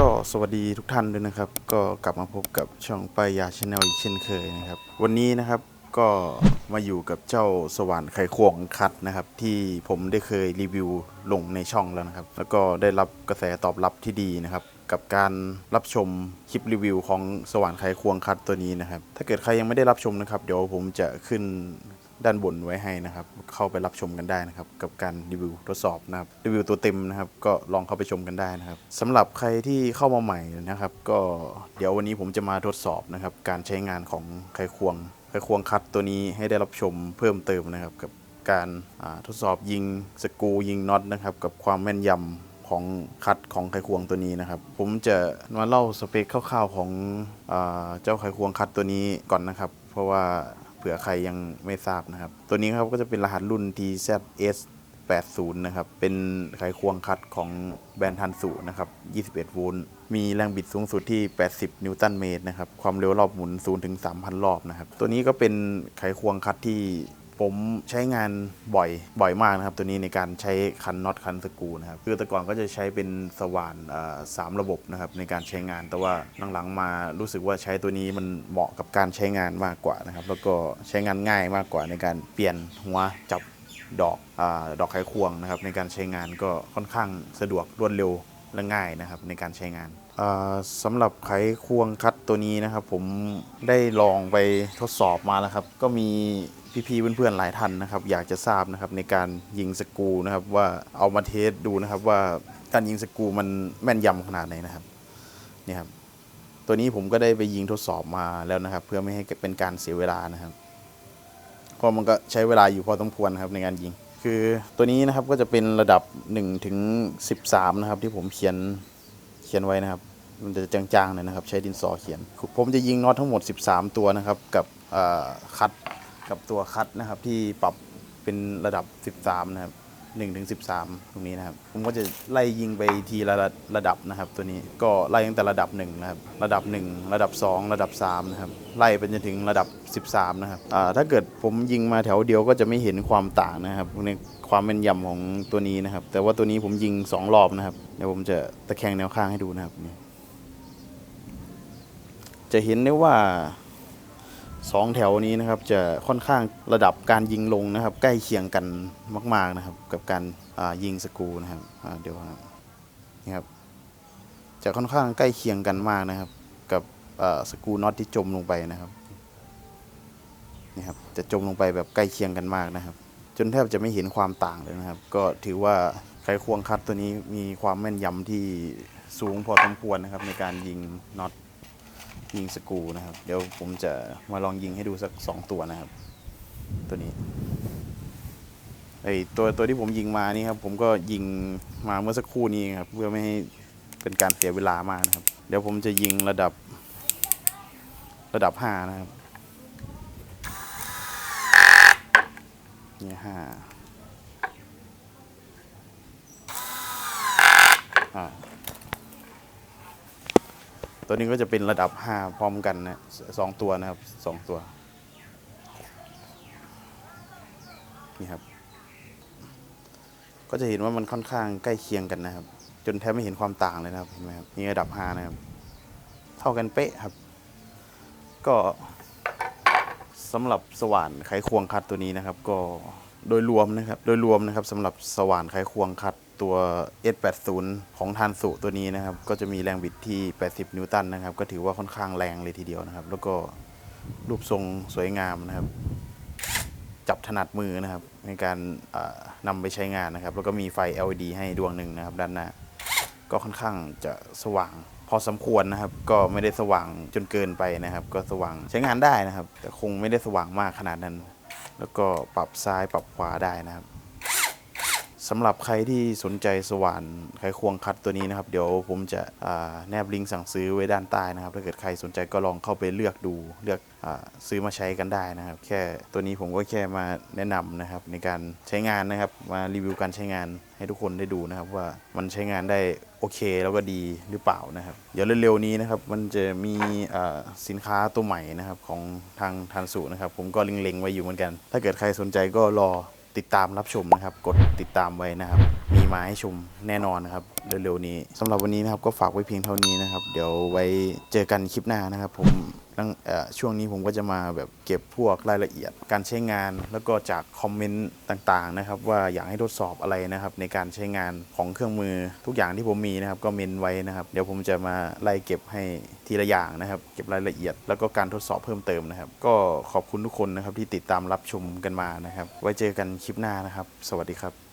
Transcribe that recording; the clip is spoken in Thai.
ก็สวัสดีทุกท่านด้วยนะครับ ก็กลับมาพบกับช่องปายาชาแนลอีกเช่นเคยนะครับ วันนี้นะครับก็มาอยู่กับเจ้าสว่านไขควงคัดนะครับ ที่ผมได้เคยรีวิวลงในช่องแล้วนะครับ แล้วก็ได้รับกระแสตอบรับที่ดีนะครับ กับการรับชมคลิปรีวิวของสว่านไขควงคัดตัวนี้นะครับ ถ้าเกิดใครยังไม่ได้รับชมนะครับ เดี๋ยวผมจะขึ้น ด้านบนไว้ให้นะครับ เข้าไปรับชมกันได้นะครับ กับการรีวิวทดสอบนะครับรีวิวตัวเต็มนะครับ ก็ลองเข้าไปชมกันได้นะครับสำหรับใครที่เข้ามาใหม่นะครับ ก็เดี๋ยววันนี้ผมจะมาทดสอบนะครับ การใช้งานของไขควงไขควงคัดตัวนี้ให้ได้รับชมเพิ่มเติมนะครับ กับการทดสอบยิงสกรูยิงน็อตนะครับ กับความแม่นยำของคัดของไขควงตัวนี้นะครับ ผมจะมาเล่าสเปคคร่าวๆของอเจ้าไขควงคัดตัวนี้ก่อนนะครับ เพราะว่า เผื่อใครยังไม่ทราบนะครับ ตัวนี้ครับก็จะเป็นรหัสรุ่น TZS 80 นะครับ เป็นไขควงคัดของแบรนด์ทันสูนะครับ 21 โวลต์ มีแรงบิดสูงสุดที่ 80 นิวตันเมตรนะครับ ความเร็วรอบหมุน0ถึง3,000 รอบนะครับ ตัวนี้ก็เป็นไขควงคัดที่ ผมใช้งานบ่อยบ่อยมากนะครับ ตัวนี้ในการใช้คันน็อตคันสกรูนะครับคือแต่ก่อนก็จะใช้เป็นสว่านสามระบบนะครับในการใช้งานแต่ว่าหลังๆมารู้สึกว่าใช้ตัวนี้มันเหมาะกับการใช้งานมากกว่านะครับ แล้วก็ใช้งานง่ายมากกว่าในการเปลี่ยนหัวจับดอกอดอกไขควงนะครับในการใช้งานก็ค่อนข้างสะดวกรวดเร็ว และง่ายนะครับในการใช้งานสำหรับไขควงคัดตัวนี้นะครับ ผมได้ลองไปทดสอบมาแล้วครับ ก็มีพี่ๆเพื่อนๆหลายท่านนะครับ อยากจะทราบนะครับในการยิงสกูนะครับ ว่าเอามาเทสดูนะครับ ว่าการยิงสกูมันแม่นยำขนาดไหนนะครับนี่ครับตัวนี้ผมก็ได้ไปยิงทดสอบมาแล้วนะครับ เพื่อไม่ให้เป็นการเสียเวลานะครับเพราะมันก็ใช้เวลาอยู่พอสมควรครับในการยิง คือตัวนี้นะครับก็จะเป็นระดับ1ถึง13 นะครับ ที่ผมเขียนเขียนไว้นะครับ มันจะจางๆหน่อยนะครับ ใช้ดินสอเขียน ผมจะยิงน็อตทั้งหมด 13 ตัวนะครับ กับคัดกับตัวคัดนะครับที่ปรับเป็นระดับ 13 นะครับ 1ถึง13 ตรงนี้นะครับ ผมก็จะไล่ยิงไปทีละระดับนะครับ ตัวนี้ก็ไล่ตั้งแต่ระดับ1นะครับระดับ 1 ระดับ 2 ระดับ3นะครับไล่ไปจนถึงระดับ 13 นะครับถ้าเกิดผมยิงมาแถวเดียวก็จะไม่เห็นความต่างนะครับในความแม่นยำของตัวนี้นะครับ แต่ว่าตัวนี้ผมยิง 2 รอบนะครับเดี๋ยวผมจะตะแคงแนวข้างให้ดูนะครับจะเห็นได้ว่า สองแถวนี้นะครับจะค่อนข้างระดับการยิงลงนะครับ ใกล้เคียงกันมาก ๆนะครับ กับการยิงสกูนะครับเดี๋ยวนะครับนี่ครับจะค่อนข้างใกล้เคียงกันมากนะครับ กับสกูน็อตที่จมลงไปนะครับนี่ครับจะจมลงไปแบบใกล้เคียงกันมากนะครับ จนแทบจะไม่เห็นความต่างเลยนะครับ ก็ถือว่าไขควงคัดตัวนี้มีความแม่นยำที่สูงพอสมควรนะครับในการยิงน็อต ยิงสกูนะครับ เดี๋ยวผมจะมาลองยิงให้ดูสักสองตัวนะครับ ตัวนี้ไอตัวตัวที่ผมยิงมานี่ครับ ผมก็ยิงมาเมื่อสักครู่นี้ครับ เพื่อไม่ให้เป็นการเสียเวลามากนะครับ เดี๋ยวผมจะยิงระดับระดับห้านะครับนี่ห้าอ่า ตัวนี้ก็จะเป็นระดับ 5 พร้อมกันนะสองตัวนะครับสองตัว นี่ครับ ก็จะเห็นว่ามันค่อนข้างใกล้เคียงกันนะครับ จนแทบไม่เห็นความต่างเลยนะครับเห็นไหมครับนี่ระดับ 5 นะครับ เท่ากันเป๊ะครับ ก็สำหรับสว่านไขควงคัดตัวนี้นะครับ ก็โดยรวมนะครับ โดยรวมนะครับสำหรับสว่านไขควงคัด ตัว S80 ของทานสุตัวนี้นะครับ ก็จะมีแรงบิดที่ 80 นิวตันนะครับ ก็ถือว่าค่อนข้างแรงเลยทีเดียวนะครับ แล้วก็รูปทรงสวยงามนะครับ จับถนัดมือนะครับ ในการนำไปใช้งานนะครับ แล้วก็มีไฟ LED ให้ดวงหนึ่งนะครับ ด้านหน้า ก็ค่อนข้างจะสว่างพอสมควรนะครับ ก็ไม่ได้สว่างจนเกินไปนะครับ ก็สว่างใช้งานได้นะครับ แต่คงไม่ได้สว่างมากขนาดนั้น แล้วก็ปรับซ้ายปรับขวาได้นะครับ สำหรับใครที่สนใจสว่านไขควงคัดตัวนี้นะครับ เดี๋ยวผมจะแนบลิงก์สั่งซื้อไว้ด้านใต้นะครับ ถ้าเกิดใครสนใจก็ลองเข้าไปเลือกดูเลือกอซื้อมาใช้กันได้นะครับ แค่ตัวนี้ผมก็แค่มาแนะนำนะครับในการใช้งานนะครับ มารีวิวการใช้งานให้ทุกคนได้ดูนะครับ ว่ามันใช้งานได้โอเคแล้วก็ดีหรือเปล่านะครับ เดี๋ยวเร็วๆนี้นะครับมันจะมีสินค้าตัวใหม่นะครับของทางทานสูนะครับ ผมก็เล็งๆไว้อยู่เหมือนกัน ถ้าเกิดใครสนใจก็รอ ติดตามรับชมนะครับ กดติดตามไว้นะครับ มีมาให้ชมแน่นอนนะครับเร็วๆนี้สำหรับวันนี้นะครับก็ฝากไว้เพียงเท่านี้นะครับ เดี๋ยวไว้เจอกันคลิปหน้านะครับ ผม ช่วงนี้ผมก็จะมาแบบเก็บพวกรายละเอียดการใช้งาน แล้วก็จากคอมเมนต์ต่างๆนะครับ ว่าอยากให้ทดสอบอะไรนะครับ ในการใช้งานของเครื่องมือทุกอย่างที่ผมมีนะครับ ก็เมนไว้นะครับ เดี๋ยวผมจะมาไล่เก็บให้ทีละอย่างนะครับ เก็บรายละเอียด แล้วก็การทดสอบเพิ่มเติมนะครับ ก็ขอบคุณทุกคนนะครับที่ติดตามรับชมกันมานะครับ ไว้เจอกันคลิปหน้านะครับ สวัสดีครับ